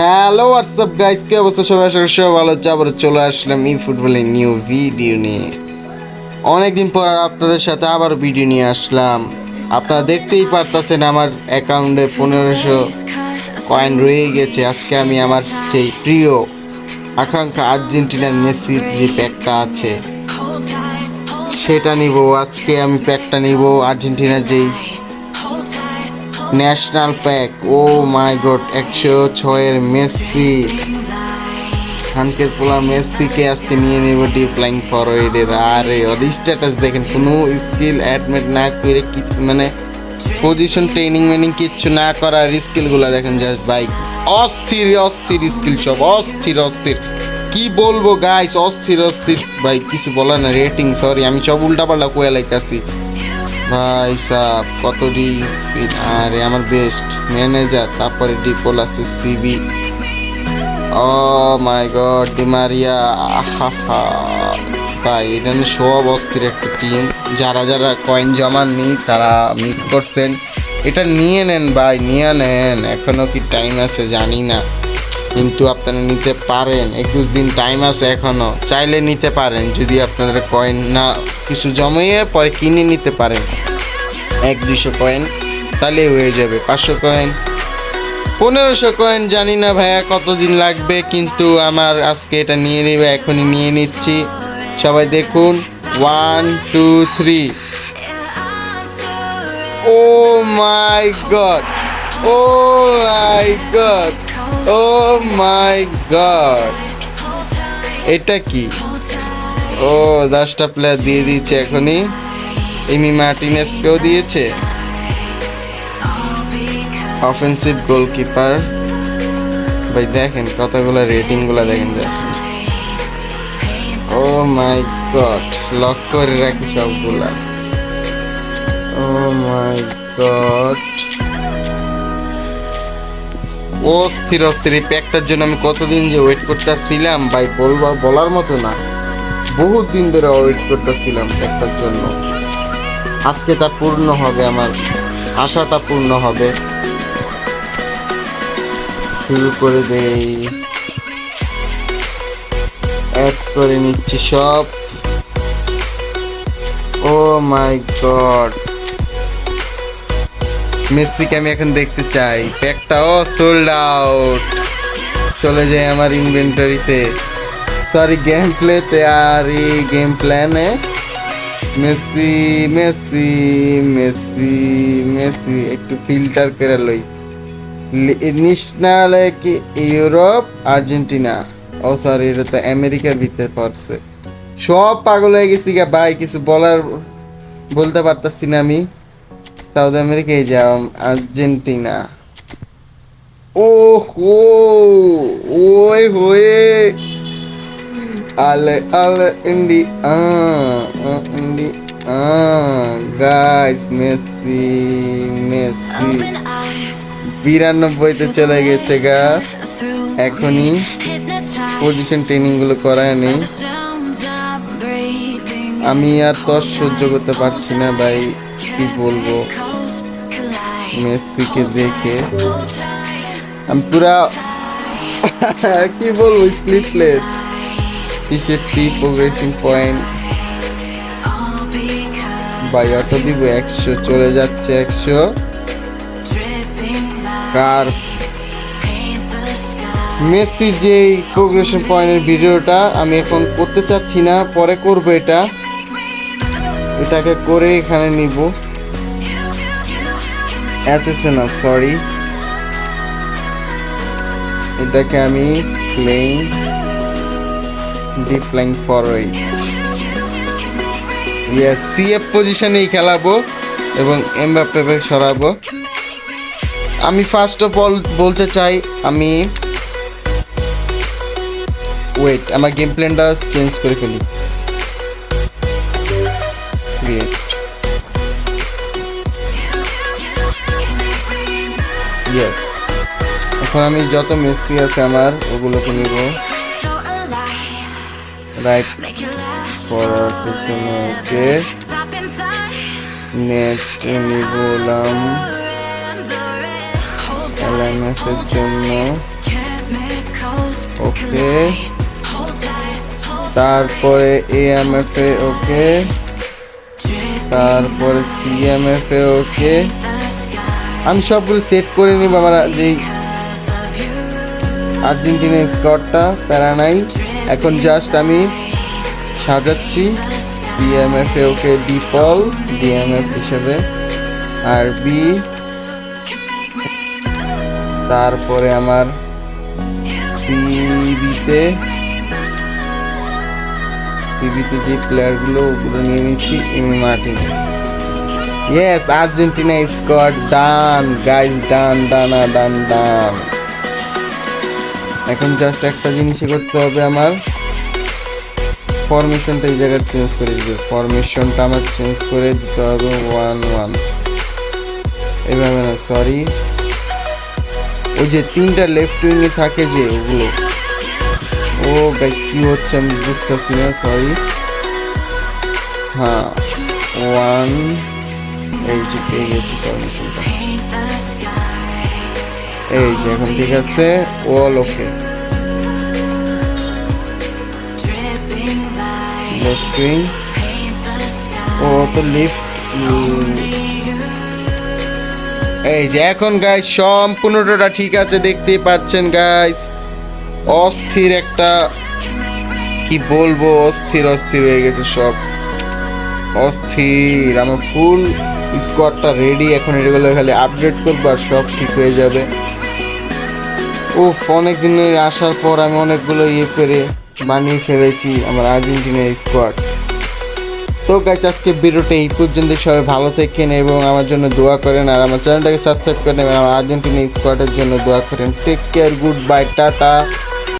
Hello WhatsApp guys কি অবস্থা? সবাই আশা করি সবাই ভালো হচ্ছে আবার চলে আসলাম ই ফুটবলের নিউ ভিডিও নিয়ে। অনেকদিন পর আপনাদের সাথে আবার ভিডিও নিয়ে আসলাম। আপনারা দেখতেই পারতেছেন আমার অ্যাকাউন্টে পনেরোশো কয়েন রয়ে গেছে। আজকে আমি আমার সেই প্রিয় আকাঙ্ক্ষা আর্জেন্টিনার মেসির যে প্যাকটা আছে, সেটা নিব। আজকে আমি প্যাকটা নিব। আর্জেন্টিনার যেই national pack. Oh my god, একশো ছয়ের মেসি। হানকের পোলা মেসিকে আজকে নিয়ে নেব ডিপ ফ্লাইং ফরওয়ার্ডের আরে, ওর স্ট্যাটাস দেখেন, কোনো স্কিল অ্যাডমিট না করে কি মানে পজিশন ট্রেনিং মেনিং কিচ্ছু না করার স্কিলগুলো দেখেন জাস্ট বাইক অস্থির অস্থির স্কিল সব, অস্থির অস্থির। কি বলব গাইস অস্থির অস্থির। ভাই, কিছু বলার না রেটিং সরি আমি সব উল্টাপাল্টা কোয়া লাইতাছি। ভাই সাহ কত ডি স্পিড আরে আমার বেস্ট ম্যানেজার তারপরে ডিপোল আছে সিবি ও মাই গড ডিমারিয়া আহা ভাই, এটা সব অস্থির একটা টিম যারা যারা কয়েন জমা জমাননি, তারা মিস করছেন। এটা নিয়ে নেন ভাই, নিয়ে নেন। এখনও কি টাইম আছে জানি না। কিন্তু আপনারা নিতে পারেন। একুশ দিন টাইম আছে এখনও। চাইলে নিতে পারেন, যদি আপনাদের কয়েন না কিছু জমিয়ে পরে কিনে নিতে পারেন। এক দুশো কয়েন তাহলে হয়ে যাবে। পাঁচশো কয়েন পনেরোশো কয়েন জানি না ভাইয়া কতদিন লাগবে, কিন্তু আমার আজকে এটা নিয়ে নেবে, এখনই নিয়ে নিচ্ছি। সবাই দেখুন one two three oh my god oh my god oh my god এটা কি? ও দশটা প্লেয়ার দিয়ে দিয়েছে এখনই। এমি মার্টিনেসকেও দিয়েছে। অফেন্সিভ গোলকিপার ভাই, দেখেন কতগুলো রেটিংগুলো দেখেন just oh my god lock করে রাখি সবগুলা। ও মাই গড ও স্থির অস্থির প্যাকটার জন্য আমি কতদিন যে ওয়েট করতেছিলাম, ভাই বলবা, বলার মতো না। বহুত দিন ধরে ওয়েট করতেছিলাম প্যাকটার জন্য। আজকে তা পূর্ণ হবে, আমার আশাটা পূর্ণ হবে। শুরু করে দেই। অ্যাড করে নিচ্ছি সব। ও মাই গড মেসিকে আমি এখন দেখতে চাই। প্যাকটাও সোল্ড আউট চলে যায় আমার ইনভেন্টরিতে সরি গেম প্লেতে আর এই গেম প্ল্যানে মেসি মেসি মেসি মেসি, একটু ফিল্টার করে লই। ন্যাশনাল কি ইউরোপ, আর্জেন্টিনা। ও সরি এটা তো আমেরিকার ভিতরে পড়ছে। সব পাগল হয়ে গেছি গা, ভাই, কিছু বলার, বলতে পারতাছি না আমি। সাউথ আমেরিকায় যাও আর্জেন্টিনা। ও হো ওই হয়ে। আলে আলে, ইন্ডি, আ ইন্ডি, আ, গাইস, মেসি মেসি। বিরানব্বইতে চলে গেছে, গা। এখনই পজিশন ট্রেনিংগুলো করায় নেই। আমি আর তর সহ্য করতে পারছি না, ভাই। কি বলব? মেসিকে দেখে। আমি পুরা কি বলব স্লিপলেস টি প্রোগ্রেশন পয়েন্ট ভাই, অটো দিব একশো, চলে যাচ্ছে একশো। কার? মেসি যে প্রোগ্রেশন পয়েন্টের ভিডিওটা আমি এখন করতে চাচ্ছি না, পরে করব এটা। এটাকে করে এখানে নিব। অ্যাসেসে না সরি এটাকে আমি playing deep playing forward yes CF পজিশনেই খেলাবো এবং এমবাপ্পে সরাবো। আমি ফার্স্ট অফ অল বলতে চাই, আমি ওয়েট আমার গেম প্ল্যানটা চেঞ্জ করে ফেলি। ক্রিয়েট ইয়েস এখন আমি যত মেসি আছে আমার, ওগুলোকে নিব। রাইট ফরওয়ার্ডের জন্য ওকে নেক্সট নিবলাম এলএমএস জন্য। ওকে তারপরে এএমএফ এ ওকে তারপরে সিএমএফ ওকে। আমি সবগুলো সেট করে নিব, আমার যেই আর্জেন্টিনা স্কোয়াডটা প্যারা নাই। এখন জাস্ট আমি সাজাচ্ছি ডিএমএফ এ ওকে ডিপল ডিএমএফ হিসেবে। আর বি তারপরে আমার সিবিতে সিবিতে যে প্লেয়ারগুলো ওগুলো নিয়ে নিচ্ছি Emi Martinez yes Argentina squad done guys done ডানা ডান ডান এখন জাস্ট একটা জিনিসই করতে হবে আমার। ফরমেশনটা এই জায়গায় চেঞ্জ করে দিতে ফরমেশনটা আমার চেঞ্জ করে দিতে হবে ওয়ান ওয়ান এভাবে না সরি ওই যে তিনটা লেফট উইংয়ে থাকে যে ওগুলো। ও গাইস কি হচ্ছে আমি বুঝতেছি না সরি হ্যাঁ ওয়ান এই যে পেয়ে গেছি ফরমেশনটা এই যে এখন ঠিক আছে ওয়াল ওকে লেফট ও, তো লিফট এই যে এখন গাইস সম্পূর্ণটা ঠিক আছে, দেখতেই পাচ্ছেন গাইস অস্থির একটা, কি বলব, অস্থির অস্থির হয়ে গেছে সব। অস্থির, আমার ফুল স্কোয়াডটা রেডি এখন এগুলো খালি আপডেট করব আর সব ঠিক হয়ে যাবে। ও অনেক দিনের আসার পর আমি অনেকগুলো ইয়ে করে বানিয়ে ফেলেছি আমার আর্জেন্টিনার স্কোয়াড তো গাইজ আজকে ভিডিওটা এই পর্যন্ত সবাই ভালো থাকেন এবং আমার জন্য দোয়া করেন আর আমার চ্যানেলটাকে সাবস্ক্রাইব করে এবং আমার আর্জেন্টিনা স্কোয়াডের জন্য দোয়া করেন। Take care good bye tata.